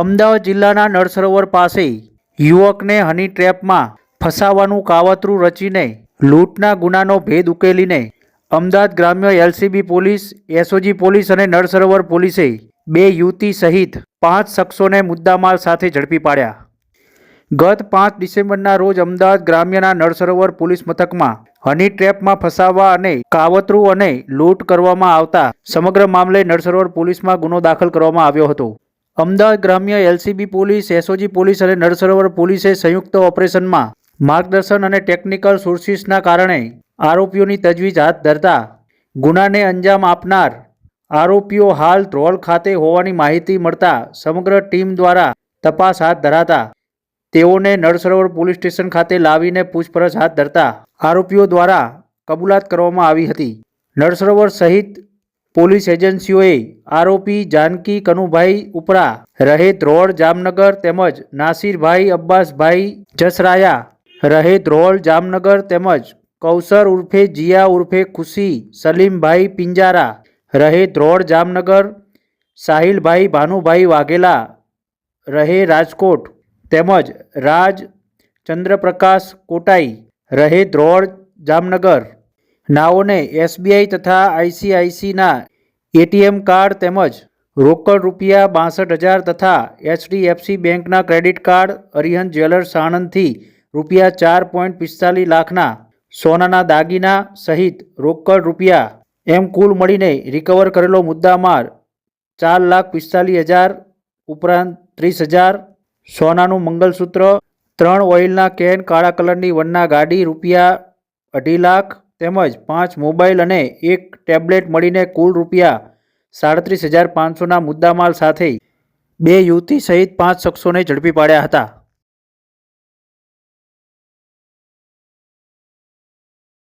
અમદાવાદ જિલ્લાના નળસરોવર પાસે યુવકને હની ટ્રેપમાં ફસાવાનું કાવતરું રચીને લૂંટના ગુનાનો ભેદ ઉકેલીને અમદાવાદ ગ્રામ્ય એલસીબી પોલીસ, એસઓજી પોલીસ અને નળસરોવર પોલીસે બે યુવતી સહિત પાંચ શખ્સોને મુદ્દામાલ સાથે ઝડપી પાડ્યા. ગત પાંચ ડિસેમ્બરના રોજ અમદાવાદ ગ્રામ્યના નળસરોવર પોલીસ મથકમાં હની ટ્રેપમાં ફસાવવા અને કાવતરું અને લૂંટ કરવામાં આવતા સમગ્ર મામલે નળસરોવર પોલીસમાં ગુનો દાખલ કરવામાં આવ્યો હતો. અમદાવાદ ગ્રામ્ય એલસીબી પોલીસ, એસઓજી પોલીસ અને નળસરોવર પોલીસે સંયુક્ત ઓપરેશનમાં માર્ગદર્શન અને ટેકનિકલ સોર્સિસના કારણે આરોપીઓની તજવીજ હાથ ધરતા ગુનાને અંજામ આપનાર આરોપીઓ હાલ ધ્રોલ ખાતે હોવાની માહિતી મળતા સમગ્ર ટીમ દ્વારા તપાસ હાથ ધરાતા તેઓને નળસરોવર પોલીસ સ્ટેશન ખાતે લાવીને પૂછપરછ હાથ ધરતા આરોપીઓ દ્વારા કબૂલાત કરવામાં આવી હતી. નળસરોવર સહિત પોલીસ એજન્સીઓએ આરોપી જાનકી કનુભાઈ ઉપરા રહે ધ્રોળ જામનગર તેમજ નાસિરભાઈ અબ્બાસભાઈ જસરાયા રહે ધ્રોળ જામનગર તેમજ કૌસર ઉર્ફે જીયા ઉર્ફે ખુશી સલીમભાઈ પિંજારા રહે ધ્રોળ જામનગર સાહિલભાઈ ભાનુભાઈ વાઘેલા રહે રાજકોટ તેમજ રાજ ચંદ્રપ્રકાશ કોટાઈ રહે ધ્રોળ જામનગર નાઓને એસબીઆઈ તથા આઈસીઆઈસીના એટીએમ કાર્ડ તેમજ રોકડ રૂપિયા બાસઠ હજાર તથા એચડીએફસી બેંકના ક્રેડિટ કાર્ડ અરિહંત જ્વેલર્સ આણંદથી રૂપિયા ચાર પોઈન્ટ પિસ્તાલીસ લાખના સોનાના દાગીના સહિત રોકડ રૂપિયા એમ કુલ મળીને રિકવર કરેલો મુદ્દામાલ ચાર લાખ પિસ્તાલીસ હજાર ઉપરાંત ત્રીસ હજાર સોનાનું મંગલસૂત્ર, ત્રણ ઓઇલના કેન, કાળા કલરની વનના ગાડી રૂપિયા અઢી લાખ તેમજ પાંચ મોબાઈલ અને એક ટેબ્લેટ મળીને કુલ રૂપિયા સાડત્રીસ હજાર પાંચસોના મુદ્દામાલ સાથે બે યુવતી સહિત પાંચ શખ્સોને ઝડપી પાડ્યા હતા.